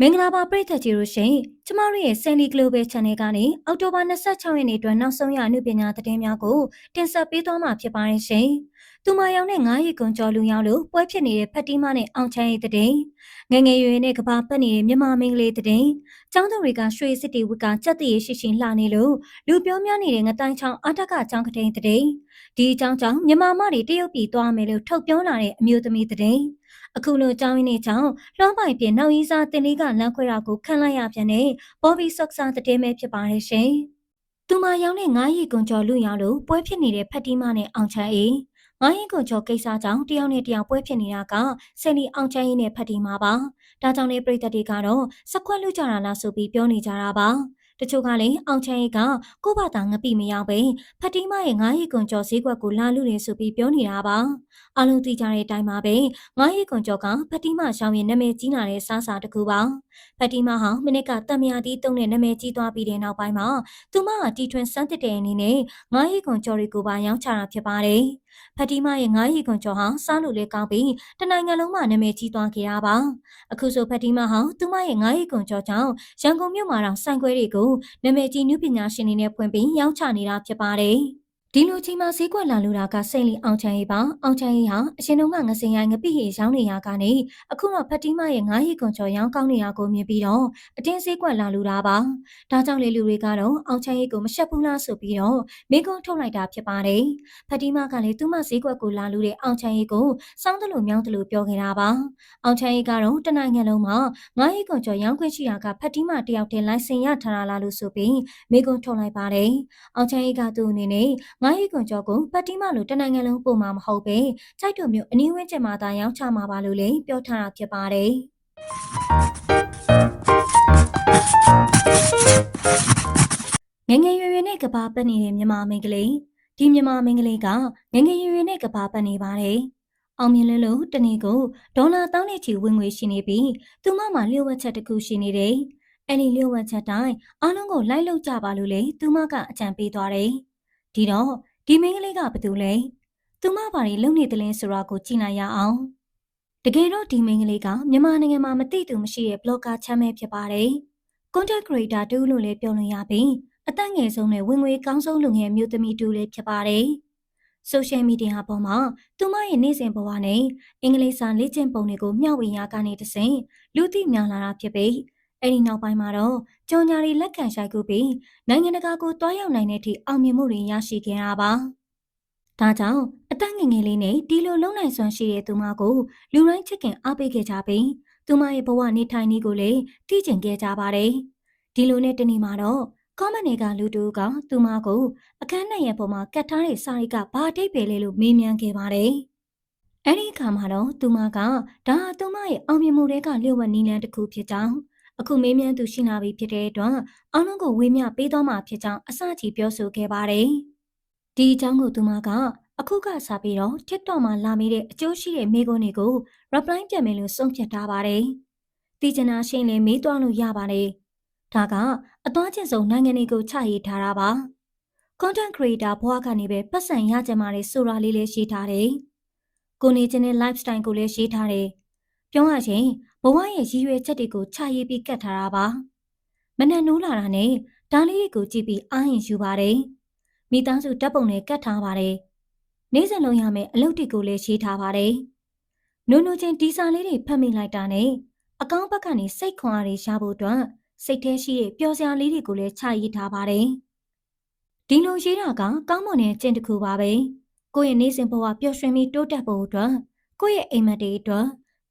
မင်္ဂလာပါပရိသတ်ကြီးတို့ရှင်ကျမတို့ရဲ့ Sandy Global Channel ကနေအောက်တိုဘာ26ရက်နေ့အတွက်နောက်ဆုံးရအမှုပညာသတင်းများကိုတင်ဆက်ပေးသွားမှာဖြစ်ပါတယ်ရှင်။သူမရောင်နဲ့ငါးရီကွန်ကျော်လူရောက်လို့ပွဲဖြစ်နေတဲ့ဖတ်တီးမနဲ့အောင်ချမ်းရဲ့သတင်းငငယ်ရွယ်နဲ့ကဘာပတ်နေတဲ့မြမမင်းကလေးသတင်းចောင်းသူတွေကရွှေစစ်တီဝကကြက်တည်ရှိရှိလှနေလို့လူပြောများနေတဲ့ငတိုင်းချောင်းအတက်ကចောင်းကတိန်သတင်းဒီအကြောင်းကြောင့်မြမမတွေတရုတ်ပြည်သွားမယ်လို့ထုတ်ပြောလာတဲ့အမျိုးသမီးသတင်း အခုလိုကြောင်းရင်းနေကြောင်းလွှမ်းပိုင်ပြနောက်ရင်းစားတင်လေးကလမ်းခွဲတာကိုခံလိုက်ရပြန်တဲ့ဘော်ဘီဆော့ဆာတဲ့မဲဖြစ်ပါတယ်ရှင်။သူမရောင်းတဲ့ငါးရီကွန်ကျော်လူရောင်လို့ပွဲဖြစ်နေတဲ့ဖက်တီမနဲ့အောင်ချမ်းအေးငါးရီကွန်ကျော်ကိစ္စကြောင့်တယောက်နဲ့တယောက်ပွဲဖြစ်နေတာကဆယ်လီအောင်ချမ်းအေးနဲ့ဖက်တီမပါ။ဒါကြောင့်လေပြည်သက်တွေကတော့စက်ခွက်လူကြတာလားဆိုပြီးပြောနေကြတာပါ။ တချို့ကလည်းအောင်ချမ်းရီကကို့ဘာသာငပိမရောက်ပဲဖတီးမရဲ့ငားရီကွန်ကျော်ဈေးကွက်ကိုလာလူနေဆိုပြီးပြောနေတာပါအလုံးသိကြတဲ့အတိုင်းပါပဲငားရီကွန်ကျော်ကဖတီးမရှောင်းရဲ့နာမည်ကြီးလာတဲ့စားစာတစ်ခုပါဖတီးမဟာမိနစ်ကတမယာတီးတုံးတဲ့နာမည်ကြီးသွားပြီးတဲ့နောက်ပိုင်းမှာသူမကတီထွင်စမ်းတစ်တဲ့အနေနဲ့ငားရီကွန်ကျော်တွေကိုပါရောင်းချတာဖြစ်ပါတယ် ဖတီမာရဲ့ငါးရီခွန်ကျော်ဟာစားလို့လဲကောင်းပြီးတနိုင်ငံလုံးမှာနာမည်ကြီးသွားခဲ့တာပါအခုဆိုဖတီမာဟာသူမရဲ့ငါးရီခွန်ကျော်ကြောင့်ရန်ကုန်မြို့မှာတော့ဆိုင်ခွဲတွေကိုနာမည်ကြီးနုပညာရှင်တွေနဲ့ဖွင့်ပြီးရောင်းချနေတာဖြစ်ပါတယ် ဒီလိုချိန်မှာဈေးကွက်လာလူတာကစိတ်လီအောင်ချမ်းရေးပါအောင်ချမ်းရေးဟာအရှင်တို့ကငစင်ရိုင်းငပိဟေရောင်းနေရကနေအခုတော့ဖတ်တီမရဲ့ငားရီကွန်ချော်ရောင်းကောင်းနေရကိုမြင်ပြီးတော့အတင်းဈေးကွက်လာလူတာပါဒါကြောင့်လေလူတွေကတော့အောင်ချမ်းရေးကိုမရှက်ဘူးလားဆိုပြီးတော့မိကုန်းထုတ်လိုက်တာဖြစ်ပါတယ်ဖတ်တီမကလည်းသူမဈေးကွက်ကိုလာလူတဲ့အောင်ချမ်းရေးကိုစောင်းတယ်လို့မြောင်းတယ်လို့ပြောခဲ့တာပါအောင်ချမ်းရေးကတော့တနိုင်ငံလုံးမှာငားရီကွန်ချော်ရောင်းခွင့်ရှိတာကဖတ်တီမတယောက်တည်းလိုင်စင်ရထားတာလားလို့ဆိုပြီးမိကုန်းထုတ်လိုက်ပါတယ်အောင်ချမ်းရေးကသူ့အနေနဲ့ငါးရီကွန်ကျော်ကိုပတ်တီမလိုတနိုင်ငံလုံးပို့မှာမဟုတ်ပဲကြိုက်တော်မျိုးအနည်းဝင်းကျင်မှာသာရောင်းချမှာပါလို့လည်းပြောထားတာဖြစ်ပါတယ်ငငယ်ရွယ်ရွယ်နဲ့ကဘာပတ်နေတဲ့မြမမင်းကလေးဒီမြမမင်းကလေးကငငယ်ရွယ်ရွယ်နဲ့ကဘာပတ်နေပါတယ်အောင်မြင်လို့လို့တနေ့ကိုဒေါ်လာတောင်းနဲ့ချီဝင်ငွေရှိနေပြီးသူမမှလျှို့ဝှက်ချက်တစ်ခုရှိနေတယ်။အဲ့ဒီလျှို့ဝှက်ချက်တိုင်းအားလုံးကိုလိုက်လုပ်ကြပါလို့လေသူမကအကြံပေးသွားတယ်။ ဒီတော့ဒီမိန်းကလေးကဘာတူလဲသူမဘာတွေလုပ်နေတယ်လဲဆိုတာကိုကြည့်နိုင်ရအောင်တကယ်တော့ဒီမိန်းကလေးကမြန်မာနိုင်ငံမှာမသိသူမရှိတဲ့ blogger ချမ်းမဲဖြစ်ပါတယ် content creator တူလို့လည်းပြောလို့ရပြီးအသက်ငယ်ဆုံးနဲ့ဝင်ငွေကောင်းဆုံးလူငယ်မျိုးသမီးတူလည်းဖြစ်ပါတယ် social media ပေါ်မှာသူမရဲ့နေ့စဉ်ဘဝနဲ့အင်္ဂလိပ်စာလေ့ကျင့်ပုံတွေကိုမျှဝေရကနေတဆင့်လူသိများလာတာဖြစ်ပြီး အဲ့ဒီနောက်ပိုင်းမှာတော့ကြော်ညာတွေလက်ခံရှိုက်ကူပြီးနိုင်ငံတကာကိုတွားရောက်နိုင်တဲ့အထိအောင်မြင်မှုတွေရရှိခဲ့တာပါ။ဒါကြောင့်အသက်ငယ်ငယ်လေးနဲ့ဒီလိုလုံနိုင်စွမ်းရှိတဲ့သူမကိုလူတိုင်းချစ်ခင်အားပေးခဲ့ကြပြီးသူမရဲ့ဘဝနေထိုင်နည်းကိုလည်းသိကျင်ခဲ့ကြပါတယ်။ဒီလိုနဲ့တနေ့မှာတော့ကောမန်နေကလူတူကသူမကိုအခန်းနဲ့ရဲ့ပုံမှာကတ်ထားတဲ့စာရီကဘာတိတ်ပဲလဲလို့မေးမြန်းခဲ့ပါတယ်။အဲ့ဒီအခါမှာတော့သူမကဒါသူမရဲ့အောင်မြင်မှုတွေကလျှို့ဝှက်နည်းလမ်းတစ်ခုဖြစ်ကြောင်း အခုမေးမြန်းသူရှိလာပြီဖြစ်တဲ့အတွက်အားလုံးကိုဝေမျှပေးသွားမှာဖြစ်ကြောင်းအစကြီးပြောဆိုခဲ့ပါတယ်။ဒီအကြောင်းကိုသူမကအခုကစပြီးတော့ TikTok မှာလာမေးတဲ့အကျိုးရှိတဲ့မိကုန်းတွေကို reply ပြန်မယ်လို့ဆုံးဖြတ်ထားပါတယ်။ဒီကျနာရှင်းလည်းမေးသွားလို့ရပါတယ်။ဒါကအသွားချင်းဆုံးနိုင်ငံတွေကိုချရေးထားတာပါ။ content creator ဘဝကနေပဲပတ်စံရကြမှာလေဆိုတာလေးလေးရေးထားတယ်။ကိုနေချင်းတဲ့ lifestyle ကိုလည်းရေးထားတယ်။ ပြောရရင်ဘဝရဲ့ရည်ရွယ်ချက်တွေကိုခြာရေးပြီးကတ်ထားတာပါမနက်နိုးလာတာနဲ့ဒါလေးတွေကိုကြည့်ပြီးအားရင်ယူပါတယ်မိသားစုတပ်ပုံနဲ့ကတ်ထားပါတယ်နေ့စဉ်လုံးရမယ်အလုပ်တွေကိုလည်းရေးထားပါတယ်နုံနုံချင်းဒီစာလေးတွေဖတ်မိလိုက်တာနဲ့အကောင့်ဘက်ကနေစိတ်ခွန်အားတွေရဖို့အတွက်စိတ်ထဲရှိတဲ့ပျော်စရာလေးတွေကိုလည်းခြာရေးထားပါတယ်ဒီလိုရေးတာကကောင်းမွန်တဲ့ကျင့်တစ်ခုပါပဲကိုယ့်ရဲ့နေ့စဉ်ဘဝပျော်ရွှင်ပြီးတိုးတက်ဖို့အတွက်ကိုယ့်ရဲ့အိမ်မက်တွေအတွက်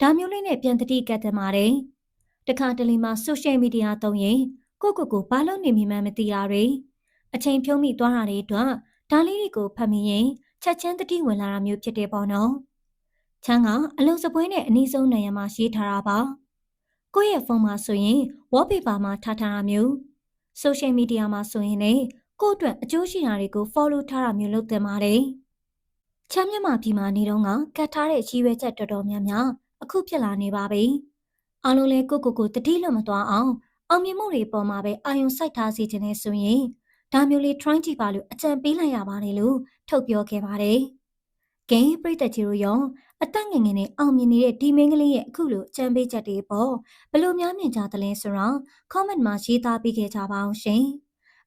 ဒါမျိုးလေးနဲ့ပြန်တတိကတ်တယ်ပါတယ်။တခါတလေမှာ social media သုံးရင်ကိုကိုကိုဘာလို့နေမိမှန်းမသိရတွေအချိန်ဖြုံးမိသွားတာတွေအတွက်ဒါလေးတွေကိုဖတ်မိရင်ချက်ချင်းတတိဝင်လာတာမျိုးဖြစ်တယ်ပေါ့နော်။ချမ်းကအလုံးစပွဲနဲ့အနည်းဆုံးနေရာမှာရေးထားတာပါ။ကိုယ့်ရဲ့ဖုန်းမှာဆိုရင် wallpaper မှာထားထားတာမျိုး social media မှာဆိုရင်လည်းကိုယ့်အတွက်အကျိုးရှိတာတွေကို follow ထားတာမျိုးလုပ်သင့်ပါတယ်။ချမ်းမြမပြည်မှာနေတော့ကကတ်ထားတဲ့ကြီးဝဲချက်တော်တော်များများ အခုဖြစ်လာနေပါပြီ။အားလုံးလည်းကိုကိုကိုတတိလွတ်မသွားအောင်အောင်မြင်မှုတွေပေါ်မှာပဲအာယုံစိုက်ထားစီခြင်းနဲ့ဆိုရင်ဒါမျိုးလေး try ကြည့်ပါလို့အကြံပေးလိုက်ရပါတယ်လို့ထုတ်ပြောခဲ့ပါတယ်။ဂိမ်းပြိတ္တကြီးတို့ရောအသက်ငယ်ငယ်နဲ့အောင်မြင်နေတဲ့ဒီမင်းကလေးရဲ့အခုလိုအကြံပေးချက်တွေပေါ့ဘယ်လိုများမြင်ကြသလဲဆိုတော့ comment မှာရေးသားပေးခဲ့ကြပါအောင်ရှင်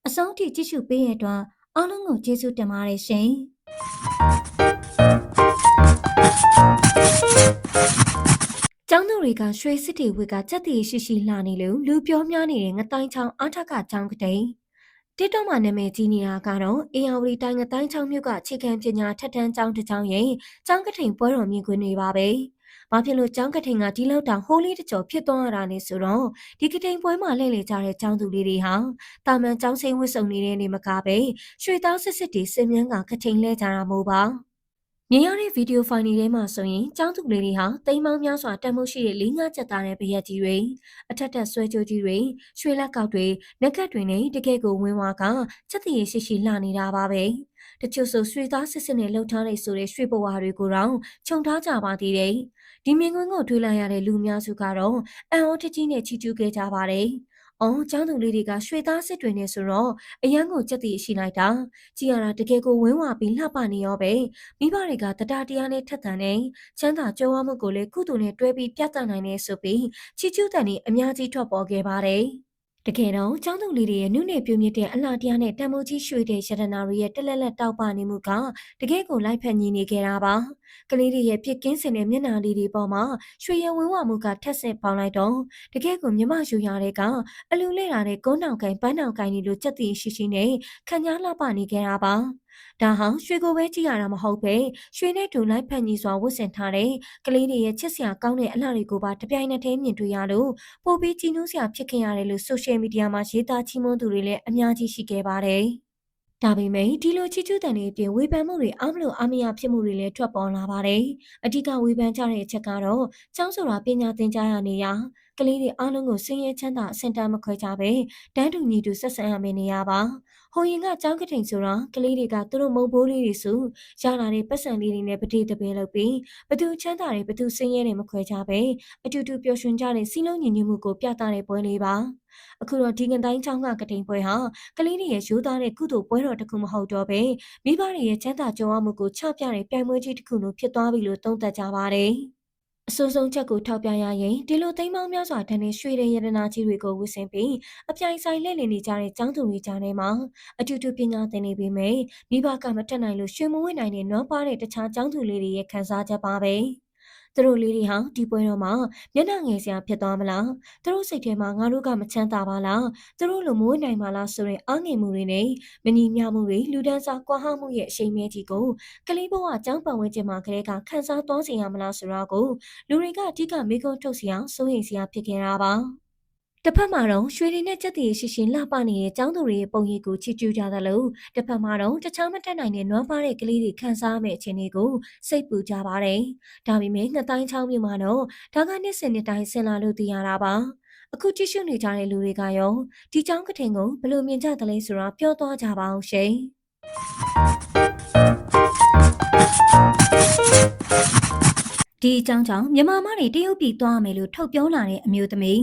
အဆုံးထိကြည့်ရှုပေးရတဲ့အတွက်အားလုံးကိုကျေးဇူးတင်ပါတယ်ရှင် တွေကရွှေစစ်တီဝစ်ကစက်တီရှိရှိလာနေလို့လူပြောများနေတဲ့ငတိုင်းချောင်းအားထက်ကကျောင်းကတိန်တစ်တော့မှနာမည်ကြီးနေတာကတော့အေယာဝတီတိုင်းငတိုင်းချောင်းမြို့ကခြေခံပညာထက်တန်းကျောင်းတစ်ကျောင်းရဲ့ကျောင်းကထိန်ပွဲတော်မြင်ကွင်းတွေပါပဲ။ဘာဖြစ်လို့ကျောင်းကထိန်ကဒီလောက်တောင်ဟိုးလေးတကြော်ဖြစ်သွားရတာလဲဆိုတော့ဒီကထိန်ပွဲမှာလှည့်လည်ကြတဲ့ကျောင်းသူလေးတွေဟာတာမန်ကျောင်းစိမ်းဝတ်စုံနေတဲ့နေမကပဲရွှေသားစစ်စစ်တွေစင်မြန်းကကထိန်လဲကြတာမို့ပါ။ မြင်ရတဲ့ဗီဒီယိုဖိုင်တွေထဲမှာဆိုရင်ကျောင်းသူလေးတွေဟာတိမ်မောင်းများစွာတန်မိုးရှိတဲ့လေးငါချက်သားတဲ့ဗရက်ကြီးတွေအထက်ထက်ဆွဲကြိုးကြီးတွေရွှေလက်ကောက်တွေနက်ကတ်တွေနဲ့တကယ်ကိုဝင်းဝါကချက်တရရှိရှိလှနေတာပါပဲတချို့ဆိုရွှေသားစစ်စစ်နဲ့လှုပ်ထားတဲ့ဆိုတဲ့ရွှေဘဝတွေကိုတော့ခြုံထားကြပါသေးတယ်ဒီမြင်ကွင်းကိုတွေးလိုက်ရတဲ့လူများစုကတော့အန်အောတကြီးနဲ့ချီကျူးခဲ့ကြပါတယ်။ အော်ကျောင်းသူလေးတွေကရွှေသားစစ်တွေနဲ့ဆိုတော့အရန်ကိုကြက်တီရှိလိုက်တာကြည်ရတာတကယ်ကိုဝင်းဝါပြီးလှပနေရောပဲမိဘတွေကတတတရားနဲ့ထက်သန်နေချမ်းသာကြွယ်ဝမှုကိုလည်းကုသိုလ်နဲ့တွဲပြီးပြသနိုင်နေဆိုပြီးချီကျူးတန်နေအများကြီးထွက်ပေါ်ခဲ့ပါတယ် တကယ်တော့ကျောင်းသူလေးတွေရဲ့နုနယ်ပြုံးမြင့်တဲ့အလားတရားနဲ့တံမိုးကြီးရွှေတဲ့ရတနာတွေရဲ့တက်လက်လက်တောက်ပနေမှုကတကယ်ကိုလိုက်ဖက်ညီနေခဲ့တာပါကလေးတွေရဲ့ပြစ်ကင်းစင်တဲ့မျက်နှာလေးတွေပေါ်မှာရွှေရဝင်းဝမှုကထက်ဆင့်ပေါင်းလိုက်တော့တကယ်ကိုမြမယူရတဲ့ကအလူလဲတာတဲ့ကုန်းနောင်ကိုင်ပန်းနောင်ကိုင်တွေလိုစက်တီရှိရှိနဲ့ခံကြားလှပနေခဲ့တာပါ ဒါဟောင်းရွှေကိုပဲကြည့်ရတာမဟုတ်ပဲရွှေနဲ့တူလိုက်ဖက်ညီစွာဝတ်ဆင်ထားတဲ့ကလေးတွေရဲ့ချစ်စရာကောင်းတဲ့အလှတွေကိုပါတပြိုင်နက်တည်းမြင်တွေ့ရလို့ပိုပြီးကြည်နူးစရာဖြစ်ခဲ့ရတယ်လို့ဆိုရှယ်မီဒီယာမှာရေးသားချီးမွမ်းသူတွေလည်းအများကြီးရှိခဲ့ပါတယ်။ဒါပေမဲ့ဒီလိုချီကျူးတန်တွေအပြင်ဝေဖန်မှုတွေအားမလို့အားမရဖြစ်မှုတွေလည်းထွက်ပေါ်လာပါတယ်။အဓိကဝေဖန်ကြတဲ့အချက်ကတော့ကျောင်းဆိုတာပညာသင်ကြားရနေရကလေးတွေအားလုံးကိုဆင်းရဲချမ်းသာအဆင့်တန်းမခွဲကြပဲတန်းတူညီတူဆက်ဆံရမယ့်နေရာပါ။ ဟိုရင်ကကျောင်းကထိန်ဆိုတာကလေးတွေကသူတို့မုံဘိုးလေးတွေစုရလာတဲ့ပတ်စံလေးတွေနဲ့ပတိတပင်းလုပ်ပြီးဘသူချမ်းသာတွေဘသူဆင်းရဲတွေမခွဲကြပဲအတူတူပျော်ရွှင်ကြတဲ့စီလုံးညီညွတ်မှုကိုပြသတဲ့ပွဲလေးပါ။အခုတော့ဒီငတိုင်းချောင်းကကတိန်ပွဲဟာကလေးတွေရဲ့ရိုးသားတဲ့ကုသိုလ်ပွဲတော်တစ်ခုမဟုတ်တော့ပဲမိဘတွေရဲ့ချမ်းသာကြုံရမှုကိုချပြတဲ့ပြိုင်ပွဲကြီးတစ်ခုလိုဖြစ်သွားပြီလို့သုံးသပ်ကြပါတယ်။ အဆိုးဆုံးချက်ကိုထောက်ပြရရင်ဒီလိုသိမ်းပေါင်းများစွာတန်းနေရွှေတဲ့ရတနာကြီးတွေကိုဝစ်ဆင်ပြီးအပြိုင်ဆိုင်လှည့်လည်နေကြတဲ့ကျောင်းသူတွေကြားထဲမှာအတူတူပညာသင်နေပေမဲ့မိဘကမတက်နိုင်လို့ရွှေမဝဲနိုင်တဲ့နွားပါတဲ့တခြားကျောင်းသူလေးတွေရဲ့ခံစားချက်ပါပဲ။ သူတို့လေးတွေဟာဒီပွဲတော်မှာမျက်နှာငယ်စရာဖြစ်သွားမလားသူတို့စိတ်ထဲမှာငါတို့ကမချမ်းသာပါလားသူတို့လိုမိုးနိုင်ပါလားဆိုရင်အားငယ်မှုတွေနဲ့မညီမျှမှုတွေလူဒန်းစားကွာဟမှုရဲ့အရှိန်မဲကြီးကိုကလေးဘဝအကြောင်းပတ်ဝန်းကျင်မှာကလေးကခန်းစားသွားစေရမလားဆိုတော့ကိုလူတွေကအထူးကမိကုန်းထုတ်စရာစိုးရိမ်စရာဖြစ်ခဲ့တာပါ တစ်ဖက်မှာတော့ရွှေရည်နဲ့ကြက်တည်ရှိရှိလှပနေတဲ့ចောင်းသူတွေရဲ့ပုံရိပ်ကိုချီကျူးကြသလိုတစ်ဖက်မှာတော့တခြားမတက်နိုင်တဲ့နွမ်းပါတဲ့ကလေးတွေခံစားမယ့်အခြေအနေကိုစိတ်ပူကြပါတယ်။ဒါပေမဲ့နှစ်တိုင်းချောင်းမြို့မှာတော့ဒါကနှစ်စဉ်နှစ်တိုင်းဆင်လာလို့သိရတာပါ။အခုကြည့်ရှုနေကြတဲ့လူတွေကရောဒီចောင်းကထင်ကိုဘယ်လိုမြင်ကြသလဲဆိုတာပြောသွားကြပါအောင်ရှင်။ဒီအကြောင်းကြောင့်မြန်မာမတွေတရုတ်ပြည်သွားမယ်လို့ထုတ်ပြောလာတဲ့အမျိုးသမီး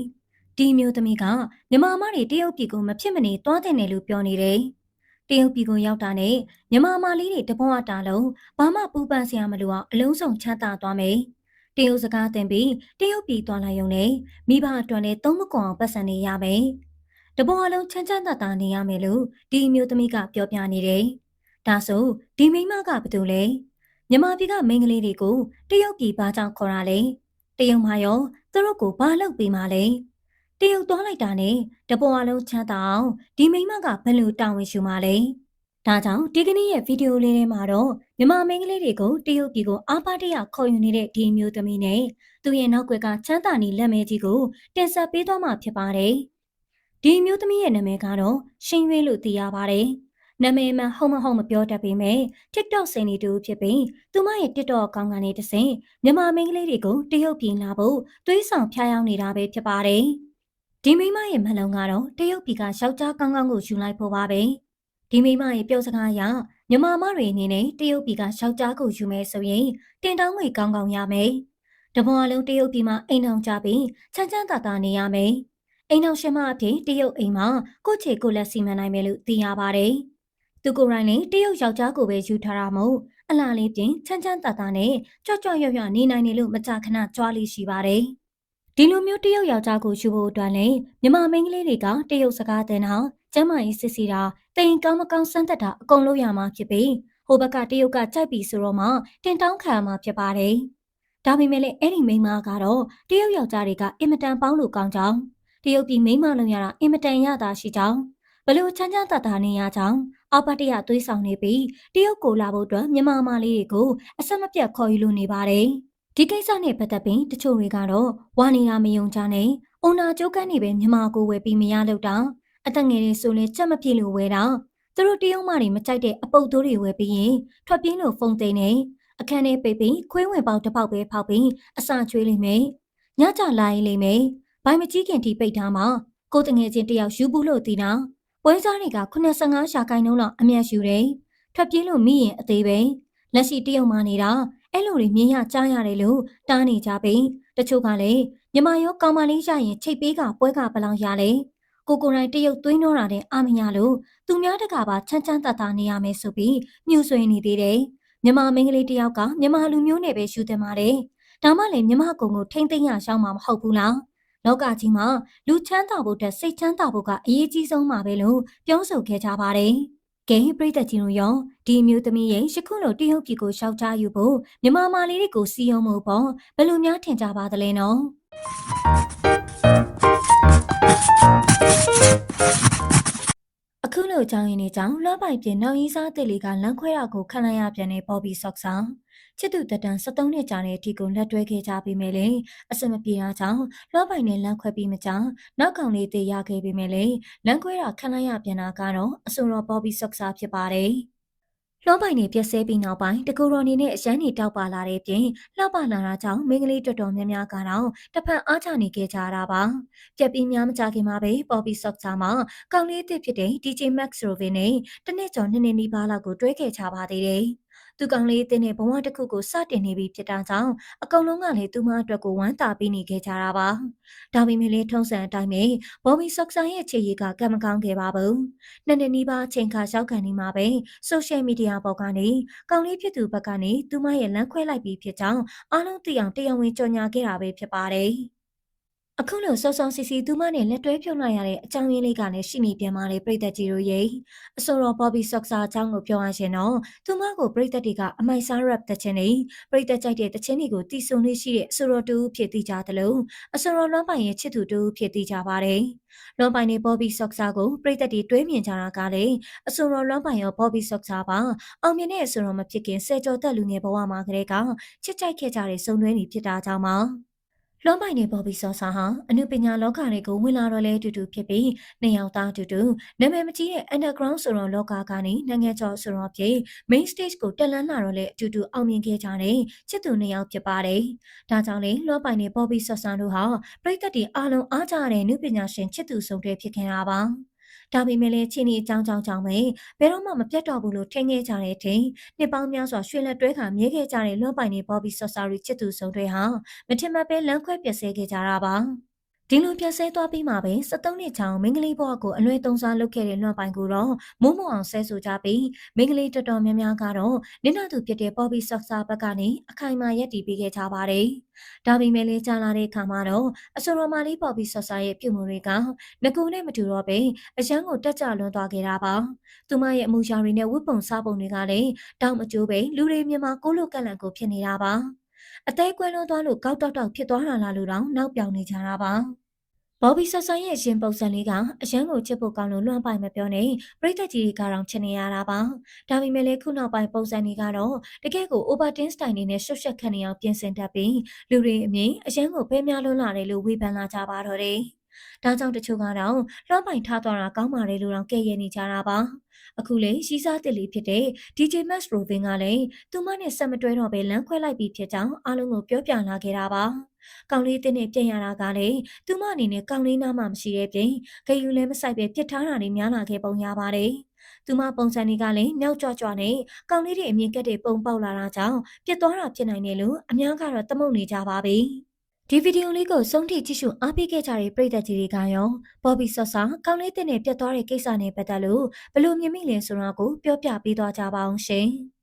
ဒီမျိုးသမီးကမြမမတွေတရုတ်ပြည်ကိုမဖြစ်မနေသွားတဲ့နယ်လို့ပြောနေတယ်။တရုတ်ပြည်ကိုရောက်တာနဲ့မြမမလေးတွေတပွားတာလုံးဘာမှပူပန်စရာမလိုအောင်အလုံးစုံချမ်းသာသွားမယ်။တရုတ်စကားသင်ပြီးတရုတ်ပြည်သွားလာရုံနဲ့မိဘအတွက်လည်းသုံးမကွန်အောင်ပတ်စံနေရမယ်။တပွားလုံးချမ်းချမ်းသာသာနေရမယ်လို့ဒီမျိုးသမီးကပြောပြနေတယ်။ဒါဆိုဒီမိမကဘာတူလဲ။မြမပြည်ကမိန်းကလေးတွေကိုတရုတ်ပြည်ဘာကြောင့်ခေါ်တာလဲ။တရုတ်မှာရောသူတို့ကိုဘာလုပ်ပေးမှလဲ။ တရုတ်သွားလိုက်တာနဲ့တပေါ်အလုံးချမ်းသာအောင်ဒီမိမကဘယ်လိုတာဝန်ယူမှာလဲဒါကြောင့်ဒီကနေ့ရဲ့ဗီဒီယိုလေးထဲမှာတော့မြမမင်းကလေးတွေကိုတရုတ်ပြည်ကိုအားပါတရခေါ်ယူနေတဲ့ဒီမျိုးသမီးနဲ့သူ့ရဲ့နောက်ွယ်ကချမ်းသာနေလက်မဲကြီးကိုတင်ဆက်ပေးသွားမှာဖြစ်ပါတယ်ဒီမျိုးသမီးရဲ့နာမည်ကတော့ရှင်ရွေးလို့သိရပါတယ်နာမည်မှဟုတ်မဟုတ်မပြောတတ်ပေမဲ့ TikTok စင်နေတူဖြစ်ပြီးသူမရဲ့ TikTok အကောင့်ကနေတဆင့်မြန်မာမင်းကလေးတွေကိုတရုတ်ပြည်လာဖို့တွေးဆောင်ဖျားယောင်းနေတာပဲဖြစ်ပါတယ်။ ဒီမိမရဲ့မလုံးကတော့တရုတ်ပြည်ကယောက်ျားကောင်းကောင်းကိုယူလိုက်ဖို့ပါပဲဒီမိမရဲ့ပြောစကားအရမြမမတွေအနေနဲ့တရုတ်ပြည်ကယောက်ျားကိုယူမယ်ဆိုရင်တင်တောင်းငွေကောင်းကောင်းရမယ်တဘောအလုံးတရုတ်ပြည်မှာအိမ်အောင်ကြပြီးချမ်းချမ်းသာသာနေရမယ်အိမ်အောင်ရှင်မအဖြစ်တရုတ်အိမ်မှာကိုချေကိုလက်စီမံနိုင်မယ်လို့သိရပါတယ်သူကိုယ်တိုင်လည်းတရုတ်ယောက်ျားကိုပဲယူထားတာမို့အလားလေးပြင်ချမ်းချမ်းသာသာနဲ့ကြွကြွရွရွနေနိုင်တယ်လို့မကြာခဏကြွားလေးရှိပါတယ်။ ဒီလိုမျိုးတရုတ်ယောက်ျားကိုယူဖို့အတွက်လည်းမြမမိန်းကလေးတွေကတရုတ်စကားသင်တာကျမ်းမာရေးစစ်စီတာတိမ်ကောင်းမကောင်းစမ်းသက်တာအကုန်လုပ်ရမှာဖြစ်ပြီးဟိုဘက်ကတရုတ်ကကြိုက်ပြီဆိုတော့မှတင်တောင်းခံမှာဖြစ်ပါတယ်။ဒါပေမဲ့လည်းအဲ့ဒီမိန်းမကတော့တရုတ်ယောက်ျားတွေကအင်မတန်ပေါင်းလို့ကောင်းကြောင်းတရုတ်ပြည်မိန်းမလုံးရတာအင်မတန်ရတာရှိကြောင်းဘလို့ချမ်းချမ်းသာသာနေရကြောင်းအောက်ပတ်တရသွေးဆောင်နေပြီးတရုတ်ကိုလာဖို့အတွက်မြန်မာမလေးတွေကိုအဆက်မပြတ်ခေါ်ယူလို့နေပါတယ်။ ဒီကိစ္စနဲ့ပတ်သက်ပြီးတချို့တွေကတော့ဝါနေတာမယုံကြနဲ့အုံနာကျိုးကန်းနေပဲမြန်မာကိုဝယ်ပြီးမရလို့တာအသက်ငယ်တွေဆိုလဲချက်မပြည့်လို့ဝယ်တာသူတို့တရုတ်မတွေမကြိုက်တဲ့အပုပ်သိုးတွေဝယ်ပြီးရင်ထွက်ပြေးလို့ဖုန်သိမ်းနေအခန်းထဲပိတ်ပြီးခွေးဝင်ပေါက်တစ်ပေါက်ပဲဖောက်ပြီးအစာကျွေးလိမ့်မယ်။ညကြလာရင်လိမ့်မယ်။ဘိုင်မကြီးခင်ထိပိတ်ထားမှာကိုတငယ်ချင်းတယောက်ယူဘူးလို့တီးတာပွဲစားတွေက85ရှာကိုင်းနှုန်းလောက်အမျက်ယူတယ်။ထွက်ပြေးလို့မိရင်အသေးပဲ။လက်ရှိတရုတ်မှနေတာ အဲ့လိုတွေမြင်ရကြားရတယ်လို့တားနေကြပြီ။တချို့ကလည်းမြမရောကောင်မလေးရရင်ချိတ်ပေးကပွဲကဘလောင်ရလေ။ကိုကိုရိုင်းတရုတ်သွင်းတော့တာတဲ့အာမရလို့သူများတကာပါချမ်းချမ်းသာသာနေရမယ်ဆိုပြီးမြူဆွေနေသေးတယ်။မြမမင်းကလေးတယောက်ကမြမလူမျိုးနဲ့ပဲရှူတင်ပါတယ်။ဒါမှလည်းမြမကုံကိုထိမ့်သိမ့်ရရှောင်းမှာမဟုတ်ဘူးလား။လောကကြီးမှာလူချမ်းသာဖို့တက်စိတ်ချမ်းသာဖို့ကအရေးကြီးဆုံးပါပဲလို့ပြောဆိုခဲ့ကြပါတယ်။ ကဲပြိသက်ကြီးတို့ရောဒီမျိုးသမီးရဲ့ရှခုလိုတရုတ်ပြည်ကိုရှောက်ချယူဖို့မြမမာလေးတွေကိုစီယုံမှုပေါ့ဘယ်လိုများထင်ကြပါသလဲနော် အခုလိုအကြောင်းရင်းတွေကြောင့်လောပိုင်ပြင်နောက်ရင်းစားတစ်လီကလမ်းခွဲတာကိုခံလိုက်ရပြန်တဲ့ပေါ်ဘီဆော့ဆောင်ချစ်သူတတန်73နှစ်ကြာတဲ့အထိကိုလက်တွဲခဲ့ကြပြီးမြဲလေအစမပြေတာကြောင့်လောပိုင်နဲ့လမ်းခွဲပြီးမကြောင်နောက်ကောင်လေးတည်ရခဲ့ပြီးမြဲလေလမ်းခွဲတာခံလိုက်ရပြန်တာကတော့အဆိုတော်ပေါ်ဘီဆော့ဆာဖြစ်ပါတယ် လှောပိုင်နေပြက်ဆဲပြီးနောက်ပိုင်းတကူရော်နေနဲ့အရန်နေတောက်ပါလာတဲ့ပြင်လှောက်ပါလာတာကြောင့်မိန်းကလေးတော်တော်များများကတော့တစ်ဖက်အားချနေခဲ့ကြတာပါပြက်ပြီးများမကြခင်မှာပဲပေါ်ပီဆော့ချာမှာကောင်လေးအစ်ဖြစ်တဲ့ DJ Max Rovin နဲ့တနစ်ကျော်နှစ်နှစ်နီးပါးလောက်ကိုတွဲခဲ့ကြပါသေးတယ် သူကောင်လေးအစ်နဲ့ဘဝတစ်ခုကိုစတင်နေပြီဖြစ်တာကြောင့်အကောင်လုံးကလည်းသူမအတွက်ကိုဝမ်းသာပြီးနေခဲ့ကြတာပါဒါပေမဲ့လည်းထုံးစံအတိုင်းပဲဘော်ဘီဆော့ဆန်ရဲ့ခြေရည်ကကံမကောင်းခဲ့ပါဘူးနှစ်နှစ်နီးပါးချိန်ခါရောက်ခံနေမှာပဲဆိုရှယ်မီဒီယာပေါ်ကနေကောင်လေးဖြစ်သူဘက်ကနေသူမရဲ့လမ်းခွဲလိုက်ပြီးဖြစ်ကြောင်းအားလုံးသိအောင်တရားဝင်ကြေညာခဲ့တာပဲဖြစ်ပါတယ် အခုလိုစောစောစီစီသူမနဲ့လက်တွဲဖြုတ်လိုက်ရတဲ့အကြောင်းရင်းလေးကလည်းရှိနေပြန်ပါလေပြည်သက်ကြီးတို့ရဲ့အဆိုတော် Bobby Soxa အကြောင်းကိုပြောရရှင်တော့သူမကိုပြည်သက်တွေကအမိုက်စား rap တခြင်းတွေပြည်သက်ကြိုက်တဲ့တခြင်းတွေကိုတီးဆုံလေးရှိတဲ့အဆိုတော်တူဖြစ်တည်ကြသလိုအဆိုတော်လွမ်းပိုင်ရဲ့ချစ်သူတူဖြစ်တည်ကြပါတယ်လွမ်းပိုင်နဲ့ Bobby Soxa ကိုပြည်သက်တွေတွဲမြင်ကြတာကလည်းအဆိုတော်လွမ်းပိုင်ရော Bobby Soxa ပါအောင်မြင်တဲ့အဆိုတော်မဖြစ်ခင်ဆယ်ကျော်သက်လူငယ်ဘဝမှာကလေးကချစ်ကြိုက်ခဲ့ကြတဲ့စုံတွဲနေဖြစ်တာကြောင့်ပါ လွန်ပိုင်နေပေါ်ပြီးစောစာဟာအနုပညာလောကတွေကိုဝင်လာတော့လဲတူတူဖြစ်ပြီးနှစ်ယောက်သားတူတူနာမည်မကြီးတဲ့ underground ဆိုတော့လောကကနေနိုင်ငံကျော်ဆိုတော့ဖြစ် main stage ကိုတက်လန်းလာတော့လဲအတူတူအောင်မြင်ခဲ့ကြတဲ့ချစ်သူနှစ်ယောက်ဖြစ်ပါတယ်။ဒါကြောင့်လေလွန်ပိုင်နေပေါ်ပြီးစောစာတို့ဟာပြည်သက်တွေအားလုံးအားကြတဲ့နုပညာရှင်ချစ်သူဆုံးတွေဖြစ်ခင်တာပါ။ ဒါပေမဲ့လည်းချင်းဒီအကြောင်းကြောင့်ကြောင့်ပဲဘယ်တော့မှမပြတ်တော့ဘူးလို့ထင်ခဲ့ကြတဲ့ထိနှစ်ပေါင်းများစွာရွှေလက်တွဲခါမြဲခဲ့ကြတဲ့လွှတ်ပိုင်နေဘော်ဘီဆော့ဆာရီချစ်သူဆုံးတွေဟာမထင်မှတ်ပဲလမ်းခွဲပြက်ဆဲခဲ့ကြတာပါ ဒီလိုပြဆဲသွားပြီးမှပဲ73နှစ်ချောင်းမင်္ဂလိဘွားကိုအလွဲသုံးစားလုပ်ခဲ့တဲ့လွှတ်ပိုင်ကိုတော့မိုးမအောင်ဆဲဆိုကြပြီးမင်္ဂလိတော်တော်များများကတော့နင်းနာသူဖြစ်တဲ့ပေါ်ဘီဆော့ဆာဘက်ကနေအခိုင်အမာရက်တည်ပေးခဲ့ကြပါတယ်။ဒါပေမဲ့လည်းကြာလာတဲ့အခါမှာတော့အဆိုတော်မာလေးပေါ်ဘီဆော့ဆာရဲ့ပြုမှုတွေကငကူနဲ့မတူတော့ပဲအရန်ကိုတက်ကြလွန်သွားခဲ့တာပါ။သူမရဲ့အမှုရာတွေနဲ့ဝတ်ပုံစားပုံတွေကလည်းတောက်မကျိုးပဲလူတွေမြန်မာကိုလိုကန့်လန့်ကိုဖြစ်နေတာပါ။ အသေးကွဲလွန်သွားလို့ကောက်တောက်တောက်ဖြစ်သွားတာလားလို့တော့နောက်ပြောင်နေကြတာပါ။ဘော်ဘီဆဆန်ရဲ့ရှင်ပုံစံလေးကအရန်ကိုချစ်ဖို့ကောင်းလို့လွှမ်းပိုင်မပြောနဲ့ပြိသက်ကြီးတွေကတော့ချင်နေရတာပါဒါပေမဲ့လည်းခုနောက်ပိုင်းပုံစံတွေကတော့တကယ့်ကို overtin style နေနဲ့ရှုပ်ရှက်ခန့်နေအောင်ပြင်ဆင်တတ်ပြီးလူတွေအမြင်အရန်ကိုပဲများလွန်းလာတယ်လို့ဝေဖန်လာကြပါတော့တယ် ဒါကြောင့်တချို့ကတော့လွှမ်းပိုင်ထားသွားတာကောင်းပါတယ်လို့တော့ကဲ့ရဲ့နေကြတာပါအခုလေရှိစားတစ်လေးဖြစ်တဲ့ DJ Max Rovin ကလည်းသူမနဲ့ဆက်မတွဲတော့ပဲလမ်းခွဲလိုက်ပြီးဖြစ်ကြောင်းအားလုံးကိုပြောပြလာခဲ့တာပါကောင်လေးတင်းနဲ့ပြင်ရတာကလည်းသူမအနေနဲ့ကောင်လေးနားမှမရှိတဲ့ပြင်ဂယူလည်းမဆိုင်ပဲပြစ်ထားတာတွေများလာခဲ့ပုံရပါတယ်။သူမပုံစံတွေကလည်းမြောက်ကြွကြွနဲ့ကောင်လေးတွေအမြင်ကက်တွေပုံပေါက်လာတာကြောင့်ပြစ်သွားတာဖြစ်နိုင်တယ်လို့အများကတော့သမုတ်နေကြပါပြီ။ ဒီဗီဒီယိုလေးကိုဆုံးထိကြည့်ရှုအားပေးခဲ့ကြတဲ့ပရိသတ်ကြီးတွေကရောဘော်ဘီဆော့ဆာကောင်းလေးတဲ့နဲ့ပြတ်သွားတဲ့ကိစ္စနဲ့ပတ်သက်လို့ဘလို့မြင်မိလဲဆိုတာကိုပြောပြပေးသွားကြပါအောင်ရှင်။